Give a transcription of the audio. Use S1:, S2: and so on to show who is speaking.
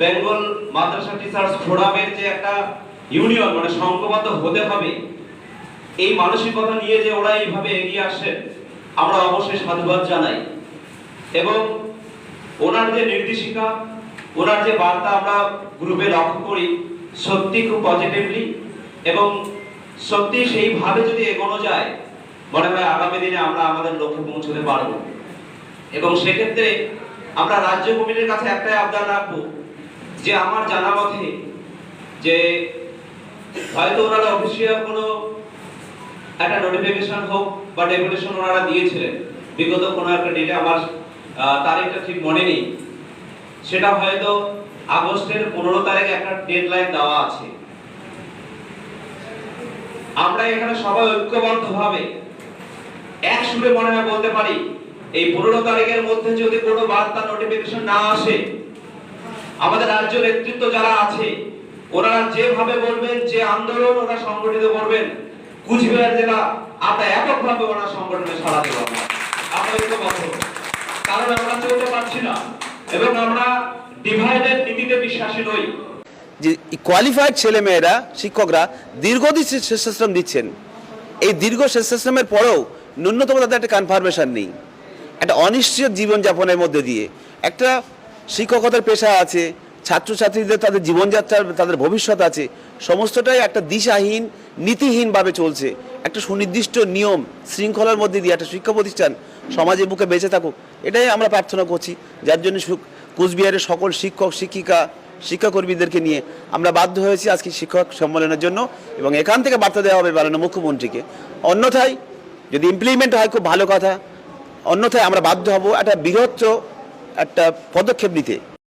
S1: বেঙ্গল মাদ্রাসা teachers ফোরামের যে একটা ইউনিয়ন মানে সংঘবদ্ধ হতে হবে, এই মানসিকতা নিয়ে যে ওরা এইভাবে এগিয়ে আসে আমরা অবশ্যই সাধুবাদ জানাই। এবং ওনার যে নির্দেশিকা, ওনার যে বার্তা আমরা গ্রুপে লক্ষ্য করি, সত্যি খুব পজিটিভলি এবং সত্যি সেইভাবে যদি এগোনো যায়, মনে হয় আগামী দিনে আমরা আমাদের লক্ষ্যে পৌঁছতে পারব। এবং সেক্ষেত্রে আমরা রাজ্য কমিটির কাছে একটাই আবদার রাখব, যে আমার জানা মতে যে হয়তো ওনারা অফিসিয়াল কোনো একটা নোটিফিকেশন হোক বা ডেপুটেশন ওনারা দিয়েছিলেন, বিগত কোনো একটা ডেটে আমার তারিখটা ঠিক মনে নেই। সেটা হয়তো আগস্টের পনেরো তারিখে একটা ডেডলাইন দেওয়া আছে। আমরা এখানে সবাই ঐক্যবদ্ধভাবে এক সুরে মনে হয় বলতে পারি এই পনেরো তারিখের মধ্যে যদি কোনো বার্তা নোটিফিকেশন না আসে, আমাদের রাজ্য নেতৃত্ব যারা আছে, ওনারা যেভাবে বলবেন, যে আন্দোলন ওরা সংগঠিত করবেন, কুচবিহার জেলা আমরা এককভাবে ওনার সংগঠনে সাড়া দেব আমরা কারণ আমরা চলতে পারছি না। এবং আমরা ডিভাইডেড নীতিতে বিশ্বাসী নই।
S2: যে কোয়ালিফাইড ছেলেমেয়েরা, শিক্ষকরা দীর্ঘদিন শে- স্বেচ্ছাশ্রম দিচ্ছেন। এই দীর্ঘ স্বেচ্ছাশ্রমের পরেও ন্যূনতম তাদের একটা কনফার্মেশন নেই। একটা অনিশ্চিত জীবনযাপনের মধ্যে দিয়ে একটা শিক্ষকতার পেশা আছে, ছাত্রছাত্রীদের তাদের জীবনযাত্রার, তাদের ভবিষ্যৎ আছে, সমস্তটাই একটা দিশাহীন, নীতিহীনভাবে চলছে। একটা সুনির্দিষ্ট নিয়ম, শৃঙ্খলার মধ্যে দিয়ে একটা শিক্ষা প্রতিষ্ঠান সমাজের বুকে বেঁচে থাকুক, এটাই আমরা প্রার্থনা করছি। যার জন্য কুচবিহারের সকল শিক্ষক, শিক্ষিকা, শিক্ষাকর্মীদেরকে নিয়ে আমরা বাধ্য হয়েছি আজকে শিক্ষক সম্মেলনের জন্য এবং এখান থেকে বার্তা দেওয়া হবে মাননীয় মুখ্যমন্ত্রীকে। অন্যথায় যদি ইমপ্লিমেন্ট হয়, খুব ভালো কথা। অন্যথায় আমরা বাধ্য হব একটা বৃহত্তর একটা পদক্ষেপ নিতে।